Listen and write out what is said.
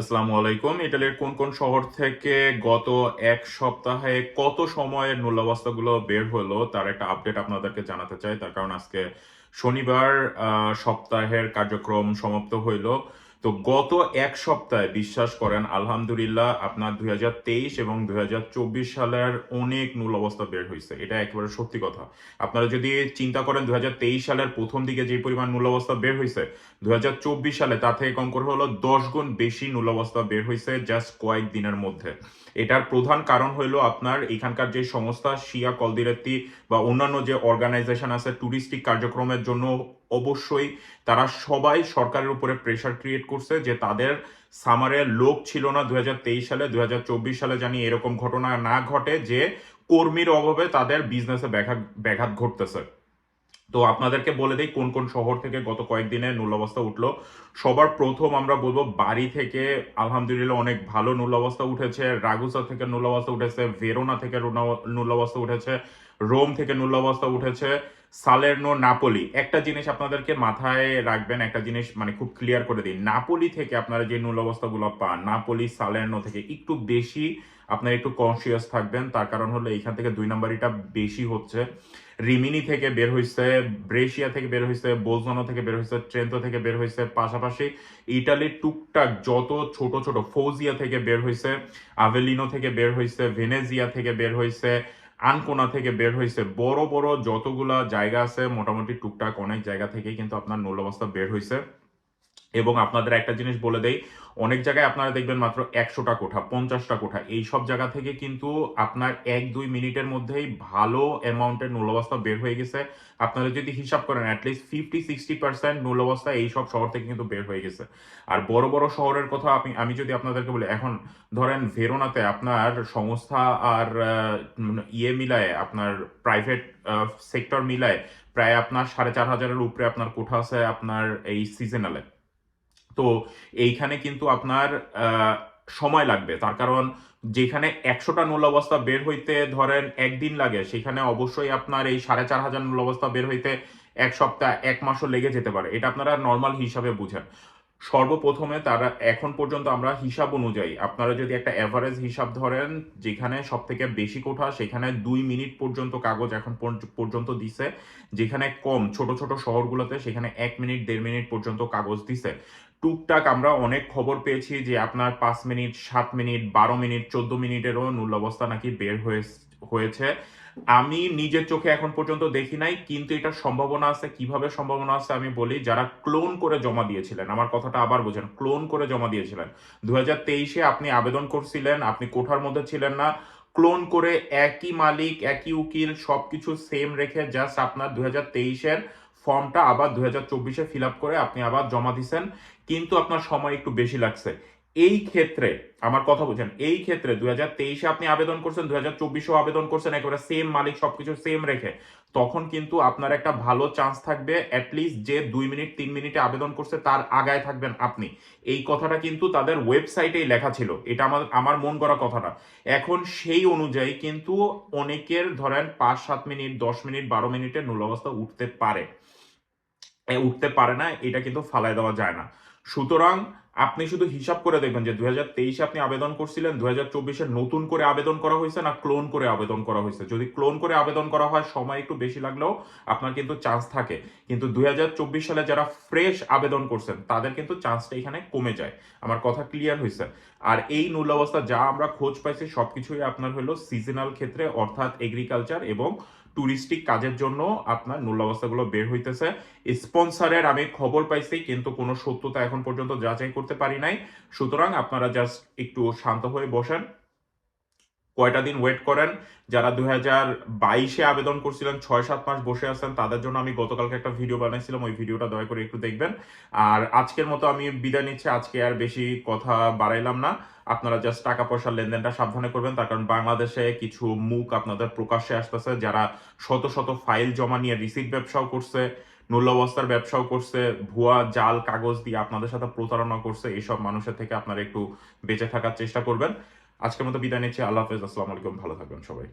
আসসালামু আলাইকুম। ইটালির কোন কোন শহর থেকে গত এক সপ্তাহে কত সময়ের মূল্যাবস্থাগুলো বের হলো, তার একটা আপডেট আপনাদেরকে জানাতে চাই। তার কারণ আজকে শনিবার সপ্তাহের কার্যক্রম সমাপ্ত হইল। তো গত এক সপ্তাহে বিশ্বাস করেন, আলহামদুলিল্লাহ আপনার দু হাজার তেইশ এবং দু হাজার চব্বিশ সালের অনেক নূল অবস্থা বের হয়েছে। এটা একেবারে সত্যি কথা। আপনারা যদি চিন্তা করেন, দুই সালের প্রথম দিকে যে পরিমাণ নূল অবস্থা বের হয়েছে, দুই হাজার চব্বিশ সালে তার থেকে কম করে হলো দশ গুণ বেশি নূল অবস্থা বের হয়েছে জাস্ট কয়েক দিনের মধ্যে। এটার প্রধান কারণ হইল আপনার এখানকার যে সংস্থা, শিয়া কলদিরাত্তি বা অন্যান্য যে অর্গানাইজেশন আছে টুরিস্টিক কার্যক্রমের জন্য অবশ্যই তারা সবাই সরকারের উপরে প্রেশার ক্রিয়েট করছে যে তাদের সামারে লোক ছিল না দুই সালে দুই সালে জানি এরকম ঘটনা না ঘটে যে কর্মীর অভাবে তাদের বিজনেসে ব্যাঘাত ব্যাঘাত ঘটতেছে। তো আপনাদেরকে বলে দিই কোন কোন শহর থেকে গত কয়েকদিনে অবস্থা উঠল। সবার প্রথম আমরা বলব বাড়ি থেকে আলহামদুলিল্লাহ অনেক ভালো অবস্থা উঠেছে। রাগুসা থেকে অবস্থা উঠেছে, ভেরোনা থেকে অবস্থা উঠেছে, রোম থেকে অবস্থা উঠেছে। সালের্নো নাপোলি একটা জিনিস আপনাদেরকে মাথায় রাখবেন, একটা জিনিস মানে খুব ক্লিয়ার করে দিই। নাপোলি থেকে আপনারা যে নূল অবস্থাগুলো পান নাপোলি সালেরনো থেকে একটু বেশি আপনারা একটু কনসিয়াস থাকবেন। তার কারণ হলো এখান থেকে দুই নাম্বারিটা বেশি হচ্ছে। রিমিনি থেকে বের হয়েছে ব্রেশিয়া থেকে বের হয়েছে বোজনো থেকে বের হয়েছে ট্রেন্তো থেকে বের হয়েছে পাশাপাশি ইটালির টুকটাক যত ছোট ছোট ফৌজিয়া থেকে বের হয়েছে আভেলিনো থেকে বের হয়েছে ভেনেজিয়া থেকে বের হয়েছে আনকোনা থেকে বের হয়েছে বড় বড় যতগুলা জায়গা আছে, মোটামুটি টুকটাক অনেক জায়গা থেকেই কিন্তু আপনার নূল অবস্থা বের হয়েছে এবং আপনাদের একটা জিনিস বলে দেই, অনেক জায়গায় আপনারা দেখবেন মাত্র একশোটা কোঠা, পঞ্চাশটা কোঠা। এই সব জায়গা থেকে কিন্তু আপনার এক দুই মিনিটের মধ্যেই ভালো অ্যামাউন্টের নূলবস্তা বের হয়ে গেছে। আপনারা যদি হিসাব করেন at least fifty sixty percent নূলবস্তা এই সব শহর থেকে কিন্তু বের হয়ে গেছে। আর বড় বড় শহরের কথা আপনি, আমি যদি আপনাদেরকে বলি, এখন ধরেন ভেরোনাতে আপনার সংস্থা আর ইয়ে মিলায়, আপনার প্রাইভেট সেক্টর মিলায় প্রায় আপনার সাড়ে চার হাজারের উপরে আপনার কোঠা আছে আপনার এই সিজনালে তো এইখানে কিন্তু আপনার সময় লাগবে। তার কারণ যেখানে একশোটা নূল অবস্থা বের হইতে ধরেন একদিন লাগে, সেখানে অবশ্যই আপনার এই সাড়ে চার হাজার নূল অবস্থা বের হইতে এক সপ্তাহ, এক মাসও লেগে যেতে পারে। এটা আপনারা নর্মাল হিসাবে বুঝেন। সর্বপ্রথমে তারা, এখন পর্যন্ত আমরা হিসাব অনুযায়ী, আপনারা যদি একটা অ্যাভারেজ হিসাব ধরেন, যেখানে সব থেকে বেশি কোঠা, সেখানে দুই মিনিট পর্যন্ত কাগজ এখন পর্য- পর্যন্ত দিছে। যেখানে কম, ছোট ছোট শহরগুলোতে সেখানে এক মিনিট, দেড় মিনিট পর্যন্ত কাগজ দিছে। টুকটাক আমরা অনেক খবর পেয়েছি যে আপনার পাঁচ মিনিট, সাত মিনিট, বারো মিনিট, চোদ্দ মিনিটেরও নূল অবস্থা নাকি বের হয়ে হয়েছে। আমি নিজের চোখে এখন পর্যন্ত দেখি নাই, কিন্তু এটার সম্ভাবনা আছে। কীভাবে সম্ভাবনা আছে আমি বলি, যারা ক্লোন করে জমা দিয়েছিলেন, আমার কথাটা আবার বোঝেন, ক্লোন করে জমা দিয়েছিলেন। দু তেইশে আপনি আবেদন করছিলেন, আপনি কোঠার মধ্যে ছিলেন না, ক্লোন করে একই মালিক, একই উকিল সবকিছু সেম রেখে জাস্ট আপনার দু হাজার তেইশের ফর্মটা আবার দু হাজার চব্বিশে ফিল আপ করে আপনি আবার জমা দিচ্ছেন কিন্তু আপনার সময় একটু বেশি লাগছে। এই ক্ষেত্রে, আমার কথা বুঝেন, এই ক্ষেত্রে দুই হাজার তেইশে আপনি আবেদন করছেন, দুই হাজার চব্বিশেও আবেদন করছেন, একেবারে সেম মালিক, সবকিছু সেম রেখে, তখন কিন্তু আপনার একটা ভালো চান্স থাকবে অ্যাটলিস্ট যে দুই মিনিট, তিন মিনিটে আবেদন করছে, তার আগায় থাকবেন আপনি। এই কথাটা কিন্তু তাদের ওয়েবসাইটেই লেখা ছিল, এটা আমার আমার মন করা কথাটা। এখন সেই অনুযায়ী কিন্তু অনেকের ধরেন পাঁচ, সাত মিনিট, দশ মিনিট, বারো মিনিটে নূল অবস্থা উঠতে পারে। উঠতে পারে না, এটা কিন্তু ফালায় দেওয়া যায় না। সুতরাং আপনি শুধু হিসাব করে দেখবেন যে দুই তেইশে আপনি আবেদন করছিলেন, দুই হাজার চব্বিশে নতুন করে আবেদন করা হয়েছে না ক্লোন করে আবেদন করা হয়েছে? যদি ক্লোন করে আবেদন করা হয়, সময় একটু বেশি লাগলেও আপনার কিন্তু চান্স থাকে। কিন্তু দুই চব্বিশ সালে যারা ফ্রেশ আবেদন করছেন, তাদের কিন্তু চান্সটা এখানে কমে যায়। আমার কথা ক্লিয়ার হয়েছে আর এই নূল অবস্থা যা আমরা খোঁজ পাইছি, সবকিছুই আপনার হলো সিজনাল ক্ষেত্রে, অর্থাৎ এগ্রিকালচার এবং টুরিস্টিক কাজের জন্য আপনার মূল অবস্থাগুলো বের হইতেছে। স্পন্সারের আমি খবর পাইছি, কিন্তু কোনো সত্যতা এখন পর্যন্ত যাচাই করতে পারি নাই। সুতরাং আপনারা জাস্ট একটু শান্ত হয়ে বসেন। কয়টা দিন ওয়েট করেন? যারা দুই হাজার বাইশে আবেদন করছিলেন ছয় সাত মাস বসে আছেন, তাদের জন্য আমি গতকালকে একটা ভিডিও বানাইছিলাম, ওই ভিডিওটা দয়া করে একটু দেখবেন। আর আজকের মতো আমি বিদায় নিচ্ছি, আজকে আর বেশি কথা বাড়াইলাম না। আপনারা জাস্ট টাকা পয়সার লেনদেনটা সাবধানে করবেন, তার কারণ বাংলাদেশে কিছু মুখ আপনাদের প্রকাশ্যে আসতেছে, যারা শত শত ফাইল জমা নিয়ে রিসিট ব্যবসাও করছে নূল্যবস্থার ব্যবসাও করছে, ভুয়া জাল কাগজ দিয়ে আপনাদের সাথে প্রতারণা করছে এইসব মানুষের থেকে আপনারা একটু বেঁচে থাকার চেষ্টা করবেন। আজকের মতো বিদায় নিচ্ছি। আল্লাহ হাফেজ আসসালামু আলাইকুম ভালো থাকবেন সবাই।